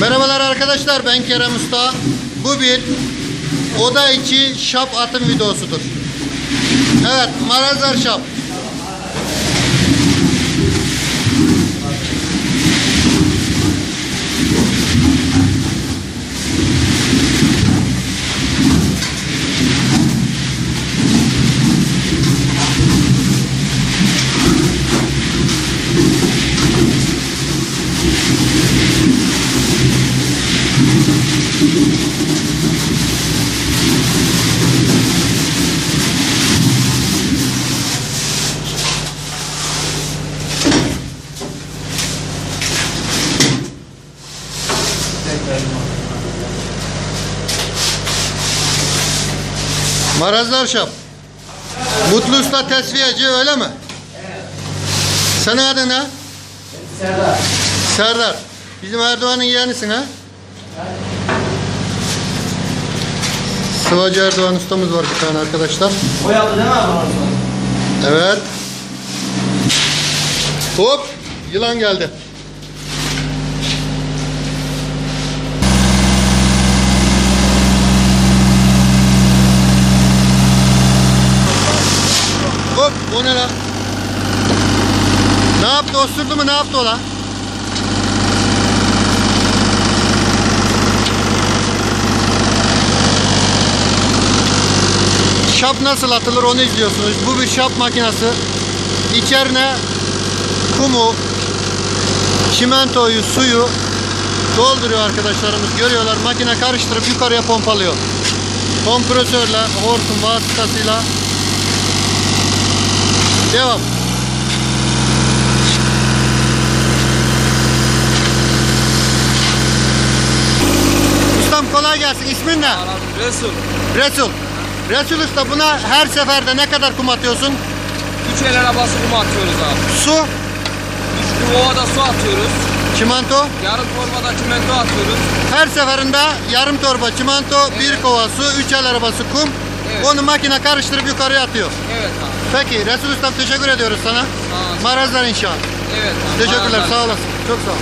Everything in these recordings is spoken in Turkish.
Merhabalar arkadaşlar ben Kerem Usta. Bu bir oda içi şap atım videosudur. Evet Marazlar şap. Marazlar şap. Mutlu Usta tesviyeci öyle mi? Senin adın ne? Serdar. Serdar. Bizim Erdoğan'ın yeğenisin ha? Sıvacı Erdoğan ustamız var bir tane arkadaşlar. O yaptı değil mi abi? Evet. Hop. Yılan geldi. Hop. O ne lan? Ne yaptı? Osurdu mu? Ne yaptı o lan? Şap nasıl atılır onu izliyorsunuz. Bu bir şap makinesi. İçerine kumu, çimentoyu, suyu dolduruyor arkadaşlarımız. Görüyorlar makine karıştırıp yukarıya pompalıyor. Kompresörle, hortum vasıtasıyla devam. Ustam kolay gelsin. İsmin ne? Resul. Resul. Resul Usta buna her seferde ne kadar kum atıyorsun? 3 el arabası kum atıyoruz abi. Su, 3 ovada su atıyoruz. çimento. Yarım torbada çimento atıyoruz. Her seferinde yarım torba çimento, bir Evet. kova su, üç el arabası kum. Evet. Onu makine karıştırıp yukarıya atıyor. Evet abi. Peki Resul Usta teşekkür ediyoruz sana. Marazlar inşaat. Evet abi. Teşekkürler sağ olasın. Çok sağ ol.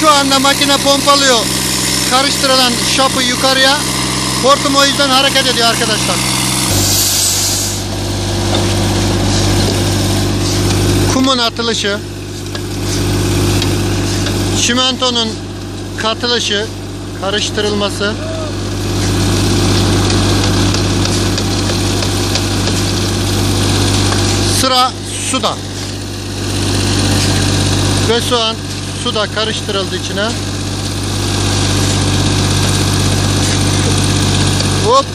Şu anda makine pompalıyor. Karıştırılan şapı yukarıya. Hortum o yüzden hareket ediyor arkadaşlar. Kumun atılışı. Çimentonun katılışı, karıştırılması. Sıra suda. Ve soğan suda karıştırıldı içine. Hop.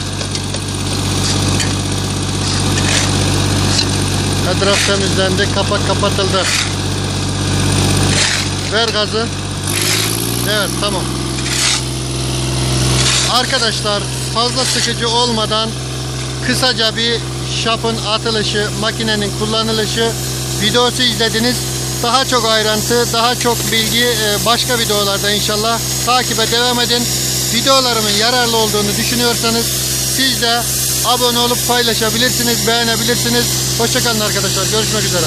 Etraf temizlendi. Kapak kapatıldı. Ver gazı. Evet tamam. Arkadaşlar fazla sıkıcı olmadan kısaca bir şapın atılışı, makinenin kullanılışı videosu izlediniz. Daha çok ayrıntı, daha çok bilgi e, başka videolarda inşallah takibe devam edin. Videolarımın yararlı olduğunu düşünüyorsanız siz de abone olup paylaşabilirsiniz, beğenebilirsiniz. Hoşçakalın arkadaşlar. Görüşmek üzere.